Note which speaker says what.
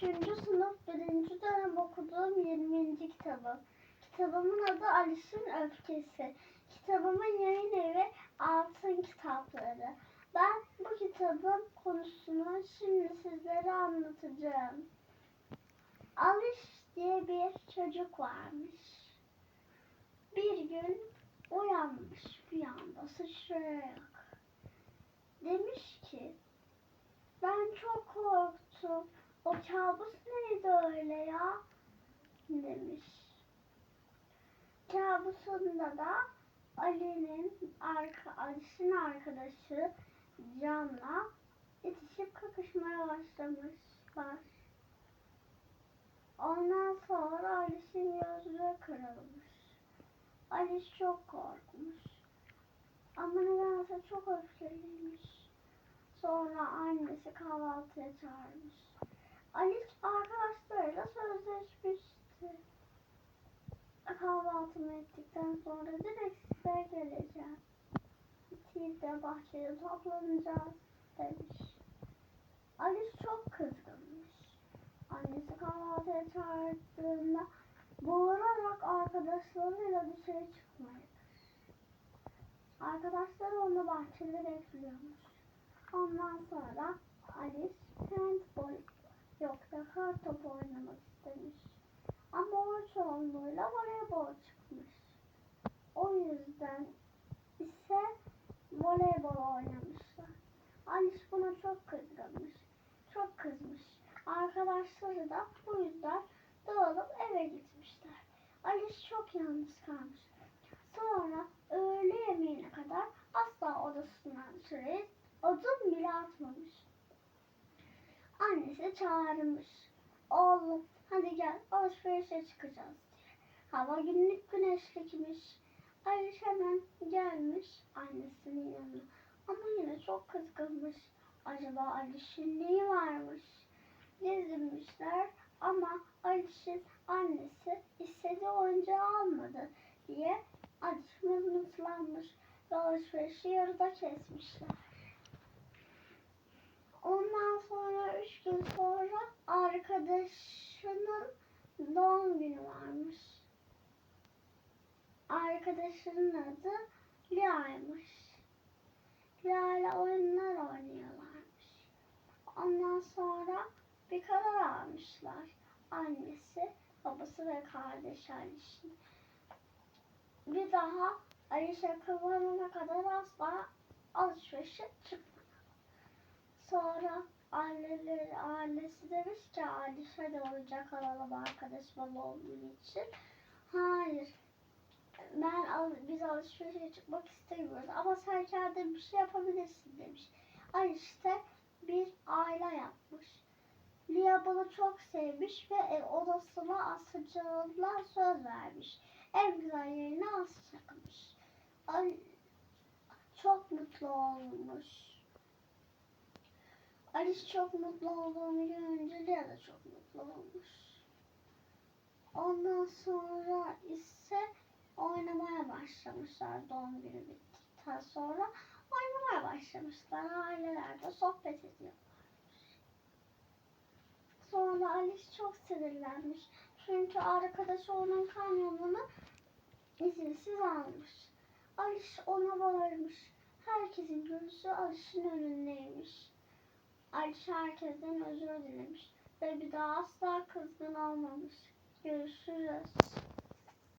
Speaker 1: sınıf 1. dönem okuduğum 20. kitabım. Kitabımın adı Alice'in Öfkesi. Kitabımın yayın evi Altın Kitapları. Ben bu kitabın konusunu şimdi sizlere anlatacağım. Alice diye bir çocuk varmış. Bir gün uyanmış bir anda sıçrayarak. Demiş ki ben çok korktum. O kabus neydi öyle ya? Demiş. Kabusunda da Ali'nin arka, Ali'nin arkadaşı Can'la itişip kakışmaya başlamışlar. Ondan sonra Alice'in gözü kırılmış. Alice çok korkmuş. Ama nedense çok öfkeliymiş. Sonra annesi kahvaltıya çağırmış. Alice arkadaşlarıyla sözleşmişti. Kahvaltımı ettikten sonra direkt size geleceğim. Siz de bahçede toplanacağız demiş. Alice çok kızgınmış. Annesi kahvaltıya çağırdığında bağırarak arkadaşlarıyla dışarı çıkmayı. Arkadaşları onu bahçede bekliyormuş. Ondan sonra Alice handball yok da kartopu oynamak istemiş. Ama o çoğunluğuyla voleybol çıkmış. O yüzden ise voleybol oynamışlar. Alice buna çok kızgınmış. Çok kızmış. Arkadaşları da bu yüzden dağılıp eve gitmişler. Alice çok yalnız kalmış. Sonra öğle yemeğine kadar asla odasından dışarı adım bile atmamış. Annesi çağırmış. Oğlum hadi gel alışverişe çıkacağız diye. Hava günlük güneşlikmiş. Alice hemen gelmiş annesinin yanına. Ama yine çok kızgınmış. Acaba Aliş'in neyi varmış? Gezinmişler ama Aliş'in annesi istediği oyuncağı almadı diye Alice mızmızlanmış ve alışverişi yarıda kesmişler. Ondan sonra üç gün sonra arkadaşının doğum günü varmış. Arkadaşının adı Lia'ymış. Lia ile oyunlar oynuyorlarmış. Ondan sonra bir karar almışlar. Annesi, babası ve kardeşi Aliş'in. Bir daha Aliş'e kıvranana kadar asla alışverişe çıkmadı. Sonra aileleri, ailesi demiş ki Aliş hadi oyuncak alalım arkadaş baba olduğu için. Hayır. Ben al, biz alışverişe çıkmak istemiyoruz ama sen kendin bir şey yapabilirsin demiş. Aliş de bir aile yapmış. Lia bunu çok sevmiş ve ev odasına asacağına söz vermiş. En güzel yerine asacakmış. Ay, çok mutlu olmuş. Alice çok mutlu olduğunu görünce Lia da çok mutlu olmuş. Ondan sonra ise oynamaya başlamışlar doğum günü bittikten sonra. Oynamaya başlamışlar. Ailelerde sohbet ediyorlarmış. Sonra Alice çok sinirlenmiş. Çünkü arkadaşı onun kanyonunu izinsiz almış. Alice ona bağırmış. Herkesin gözü Alice'in önündeymiş. Alice herkesten özür dilemiş ve bir daha asla kızgın olmamış. Görüşürüz.